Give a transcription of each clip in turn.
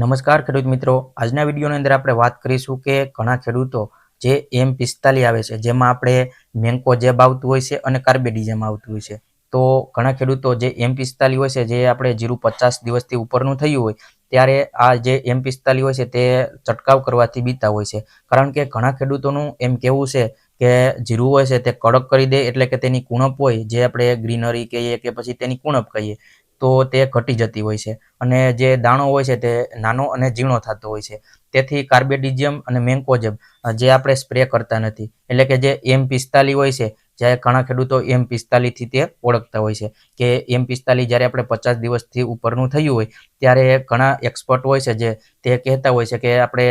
નમસ્કાર ખેડૂત મિત્રો. આજના વિડીયોની અંદર આપણે વાત કરીશું કે ઘણા ખેડૂતો જે એમ પિસ્તાલી આવે છે, જેમાં આપણે મેન્કો જેબ આવતું હોય છે અને કાર્બેડિઝમ આવતું હોય છે. તો ઘણા ખેડૂતો જે એમ પિસ્તાલી હોય છે, જે આપણે જીરું પચાસ દિવસથી ઉપરનું થયું હોય, ત્યારે આ જે એમ પિસ્તાલી હોય છે તે ચટકાવ કરવાથી બીતા હોય છે. કારણ કે ઘણા ખેડૂતોનું એમ કહેવું છે કે જીરું હોય છે તે કડક કરી દે એટલે કે તેની કુણપ હોય, જે આપણે ગ્રીનરી કહીએ કે પછી તેની કુણપ કહીએ. તો તે ઘટી જતી હોય છે. અને જે દાણો હોય છે તે નાનો અને ઝીણો થતો હોય છે. તેથી કાર્બેડિઝિયમ અને મેન્કોજેબ જે આપણે સ્પ્રે કરતા નથી. એટલે કે જે એમ પિસ્તાલી હોય છે જ્યારે ઘણા ખેડૂતો એમ પિસ્તાલીથી તે ઓળખતા હોય છે કે એમ પિસ્તાલી જ્યારે આપણે પચાસ દિવસથી ઉપરનું થયું હોય, ત્યારે ઘણા એક્સપર્ટ હોય છે જે તે કહેતા હોય છે કે આપણે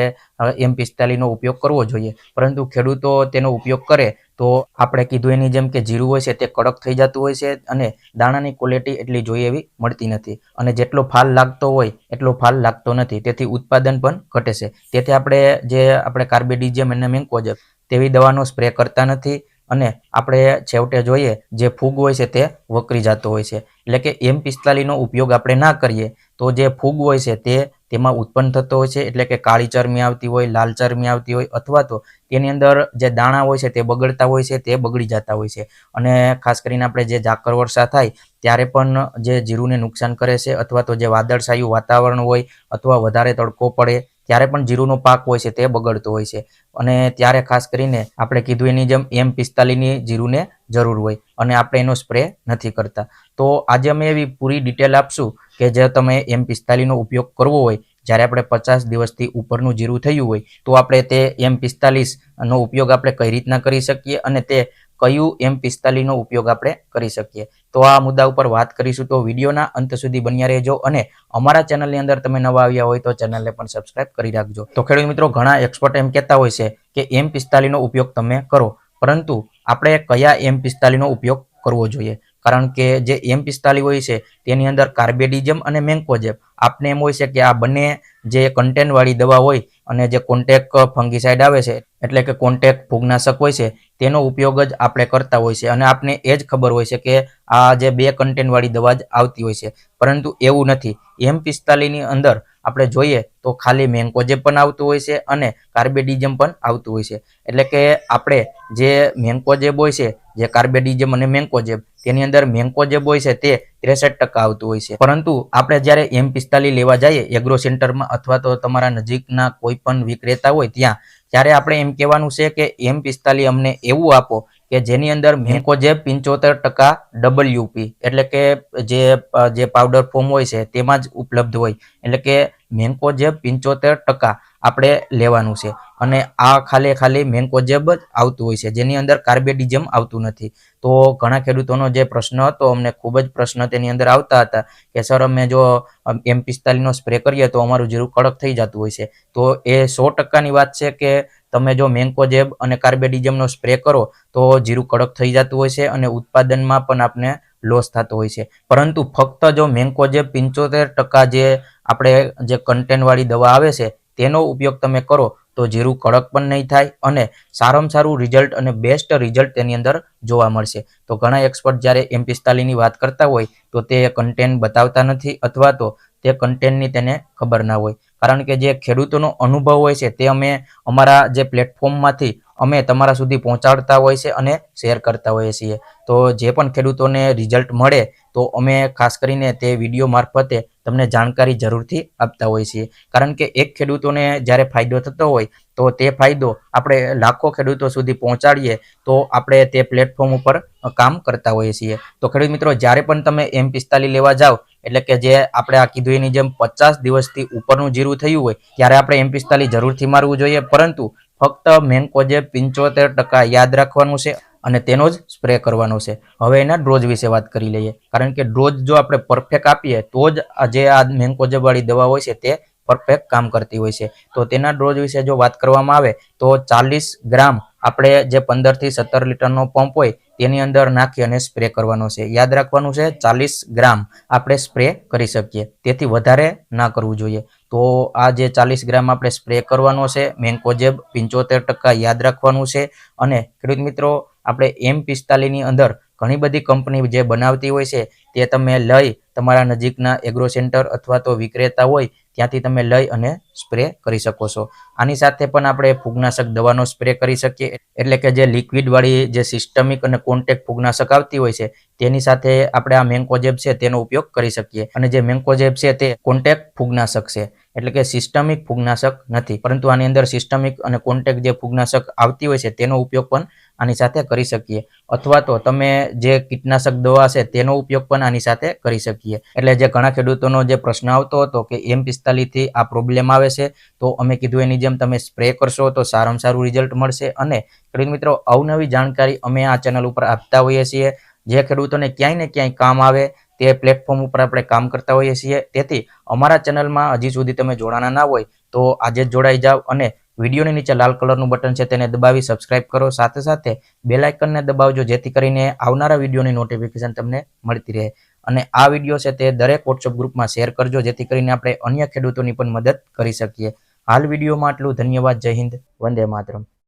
એમ પિસ્તાલીનો ઉપયોગ કરવો જોઈએ. પરંતુ ખેડૂતો તેનો ઉપયોગ કરે તો આપણે કીધું એની જેમ કે જીરું હોય છે તે કડક થઈ જતું હોય છે અને દાણાની ક્વોલિટી એટલી જોઈએ એવી મળતી નથી. અને જેટલો ફાલ લાગતો હોય, એટલો ફાલ લાગતો નથી. તેથી ઉત્પાદન પણ ઘટે છે. તેથી આપણે જે, આપણે કાર્બેડિઝિયમ અને મેન્કોજેબ તેવી દવાનો સ્પ્રે કરતા નથી. અને આપણે છેવટે જોઈએ જે ફૂગ હોય છે તે વકરી જતો હોય છે. એટલે કે એમ પિસ્તાલીનો ઉપયોગ આપણે ના કરીએ, તો જે ફૂગ હોય છે તે તેમાં ઉત્પન્ન થતો હોય છે. એટલે કે કાળી ચરમી આવતી હોય, લાલ ચરમી આવતી હોય, અથવા તો તેની અંદર જે દાણા હોય છે તે બગડતા હોય છે, તે બગડી જતા હોય છે. અને ખાસ કરીને આપણે જે ઝાકર વર્ષા થાય, ત્યારે પણ જે જીરુને નુકસાન કરે છે, અથવા તો જે વાદળછાયું વાતાવરણ હોય, અથવા વધારે તડકો પડે ત્યારે પણ જીરુનો પાક હોય છે તે બગડતો હોય છે. અને ત્યારે ખાસ કરીને આપણે કીધું એની જેમ એમ પિસ્તાલીની જીરુને જરૂર હોય અને આપણે એનો સ્પ્રે નથી કરતા. તો આજે અમે એવી પૂરી ડિટેલ આપશું કે જે તમે એમ પિસ્તાલીનો ઉપયોગ કરવો હોય, જ્યારે આપણે પચાસ દિવસથી ઉપરનું જીરું થયું હોય, તો આપણે તે એમ પિસ્તાલીસનો ઉપયોગ આપણે કઈ રીતના કરી શકીએ અને તે કયું એમ પિસ્તાલીસનો ઉપયોગ આપણે કરી શકીએ. તો આ મુદ્દા ઉપર વાત કરીશું તો વિડીયોના અંત સુધી બન્યા રહેજો અને અમારા ચેનલની અંદર તમે નવા આવ્યા હોય તો ચેનલને પણ સબસ્ક્રાઇબ કરી રાખજો. તો ખેડૂત મિત્રો, ઘણા એક્સપર્ટ એમ કહેતા હોય છે કે એમ પિસ્તાલીસનો ઉપયોગ તમે કરો, પરંતુ આપણે કયા એમ પિસ્તાલીસનો ઉપયોગ કરવો જોઈએ? કારણ કે જે એમ પિસ્તાલી હોય છે, તેની અંદર કાર્બેડિઝમ અને મેન્કોજેબ આપને એમ હોય છે કે આ બંને જે કન્ટેનવાળી દવા હોય અને જે કોન્ટેક ફંગીસાઇડ આવે છે, એટલે કે કોન્ટેક ફૂગનાશક હોય છે, તેનો ઉપયોગ જ આપણે કરતા હોય છે. અને આપને એ જ ખબર હોય છે કે આ જે બે કન્ટેન્ટવાળી દવા જ આવતી હોય છે. પરંતુ એવું નથી. એમ પિસ્તાલીની અંદર આપણે જોઈએ તો ખાલી મેન્કોજેબ પણ આવતું હોય છે અને કાર્બેડિઝમ પણ આવતું હોય છે. એટલે કે આપણે જે મેન્કોજેબ હોય છે જે કાર્બેડિઝમ અને મેન્કોજેબ તેની અંદર મેન્કોજેબ હોય છે તે ત્રેસઠ ટકા આવતું હોય છે. પરંતુ આપણે જ્યારે એમ પિસ્તાલીસ લેવા જઈએ, એગ્રો સેન્ટરમાં અથવા તો તમારા નજીકના કોઈ પણ વિક્રેતા હોય ત્યાં, ત્યારે આપણે એમ કહેવાનું છે કે એમ પિસ્તાલીસ અમને એવું આપો કે જેની અંદર મેન્કોજેબ પંચોતેર ટકા ડબલ્યુપી, એટલે કે જે જે પાવડર ફોર્મ હોય છે, તેમાં જ ઉપલબ્ધ હોય. એટલે કે મેન્કોજેબ પંચોતેર ટકા આપણે લેવાનું છે. અને આ ખાલી ખાલી મેન્કોજેબ જ આવતું હોય છે. જેની અંદર કાર્બેડિઝમ આવતું નથી. તો ઘણા ખેડૂતોનો જે પ્રશ્ન હતો, અમને ખૂબ જ પ્રશ્ન તેની અંદર આવતા હતા કે, સર, અમે જો એમ પિસ્તાલીસનો સ્પ્રે કરીએ તો અમારું જીરું કડક થઈ જતું હોય છે. તો એ સો ટકાની વાત છે કે, તમે જો મેન્કોજેબ અને કાર્બેડિઝમનો સ્પ્રે કરો, તો જીરું કડક થઈ જતું હોય છે અને ઉત્પાદનમાં પણ આપને લોસ થતો હોય છે. પરંતુ ફક્ત જો મેન્કોજેબ પંચોતેર ટકા જે આપણે જે કન્ટેનવાળી દવા આવે છે તેનો ઉપયોગ તમે કરો તો જીરું કડક પણ નહીં થાય અને સારામાં સારું રિઝલ્ટ અને બેસ્ટ રિઝલ્ટ તેની અંદર જોવા મળશે. તો ઘણા એક્સપર્ટ જ્યારે એમ પિસ્તાલીસની વાત કરતા હોય તો તે કન્ટેન્ટ બતાવતા નથી અથવા તો તે કન્ટેન્ટની તેને ખબર ના હોય. કારણ કે જે ખેડૂતોનો અનુભવ હોય છે તે અમે અમારા જે પ્લેટફોર્મમાંથી અમે તમારા સુધી પહોંચાડતા હોય છે અને શેર કરતા હોઈએ છીએ. તો જે પણ ખેડૂતોને રિઝલ્ટ મળે, તો અમે ખાસ કરીને તે વીડિયો મારફતે તમને જાણકારી જરૂરથી આપતા હોઈએ છીએ. કારણ કે એક ખેડૂતોને જ્યારે ફાયદો થતો હોય, તો તે ફાયદો આપણે લાખો ખેડૂતો સુધી પહોંચાડીએ, તો આપણે તે પ્લેટફોર્મ ઉપર કામ કરતા હોઈએ છીએ. તો ખેડૂત મિત્રો, જ્યારે પણ તમે એમ પિસ્તાલીસ લેવા જાઓ, એટલે કે જે આપણે આ કીધું એની જેમ પચાસ દિવસથી ઉપરનું જીરું થયું હોય, ત્યારે આપણે એમ પિસ્તાલીસ જરૂરથી મારવું જોઈએ. પરંતુ ફક્ત મેન્કોજેબ પંચોતેર ટકા યાદ રાખવાનું છે અને તેનો જ સ્પ્રે કરવાનો છે. હવે એના ડ્રોઝ વિશે વાત કરી લઈએ. કારણ કે ડ્રોઝ જો આપણે પરફેક્ટ આપીએ, તો જ જે આ મેન્કોજેબ વાળી દવા હોય છે, તે પરફેક્ટ કામ કરતી હોય છે. તો તેના ડ્રોઝ વિશે જો વાત કરવામાં આવે, તો ચાલીસ ગ્રામ આપણે જે પંદરથી સત્તર લીટરનો પંપ હોય તેની અંદર નાખી અને સ્પ્રે કરવાનો છે. યાદ રાખવાનું છે, ચાલીસ ગ્રામ આપણે સ્પ્રે કરી શકીએ. તેથી વધારે ના કરવું જોઈએ. તો આ જે ચાલીસ ગ્રામ આપણે સ્પ્રે કરવાનો છે મેન્કોજેબ પંચોતેર ટકા યાદ રાખવાનું છે. અને ખેડૂત મિત્રો, આપણે એમ પિસ્તાલીસની અંદર ઘણી બધી કંપની જે બનાવતી હોય છે, તે તમે લઈ તમારા નજીકના એગ્રો સેન્ટર અથવા તો વિક્રેતા હોય ત્યાંથી તમે લઈ અને સ્પ્રે કરી શકો છો. આની સાથે પણ આપણે ફૂગનાશક દવાનો સ્પ્રે કરી શકીએ. એટલે કે જે લિક્વિડ વાળી જે સિસ્ટમિક અને કોન્ટેક ફૂગનાશક આવતી હોય છે, તેની સાથે આપણે આ મેન્કોજેબ છે તેનો ઉપયોગ કરી શકીએ. અને જે મેન્કોજેબ છે તે કોન્ટેક ફૂગનાશક છે. એટલે કે સિસ્ટમિક ફૂગનાશક નથી. પરંતુ આની અંદર સિસ્ટમિક અને કોન્ટેક જે ફૂગનાશક આવતી હોય છે, તેનો ઉપયોગ પણ આની સાથે કરી શકીએ. અથવા તો તમે જે કીટનાશક દવા છે, તેનો ઉપયોગ પણ આની સાથે કરી શકીએ. એટલે જે ઘણા ખેડૂતોનો જે પ્રશ્ન આવતો હતો કે એમ પિસ્તાલીસથી આ પ્રોબ્લેમ આવે છે, તો અમે કીધું એની જેમ તમે સ્પ્રે કરશો તો સારામાં સારું રિઝલ્ટ મળશે. અને ખેડૂત મિત્રો, અવનવી જાણકારી અમે આ ચેનલ ઉપર આપતા હોઈએ છીએ. જે ખેડૂતોને ક્યાંય ને ક્યાંય કામ આવે, તે પ્લેટફોર્મ ઉપર આપણે કામ કરતા હોઈએ છીએ. તેથી અમારા ચેનલમાં હજી સુધી તમે જોડાના ના હોય, તો આજે જ જોડાઈ જાઓ અને વિડીયોની નીચે લાલ કલરનું બટન છે તેને દબાવી સબસ્ક્રાઇબ કરો. સાથે સાથે બેલાઇકનને દબાવજો, જેથી કરીને આવનારા વિડીયોની નોટિફિકેશન તમને મળતી રહે. અને આ વીડિયો છે તે દરેક વોટ્સઅપ ગ્રુપમાં શેર કરજો, જેથી કરીને આપણે અન્ય ખેડૂતોની પણ મદદ કરી શકીએ. હાલ વિડીયોમાં આટલું. ધન્યવાદ. જય હિન્દ. વંદે માતરમ.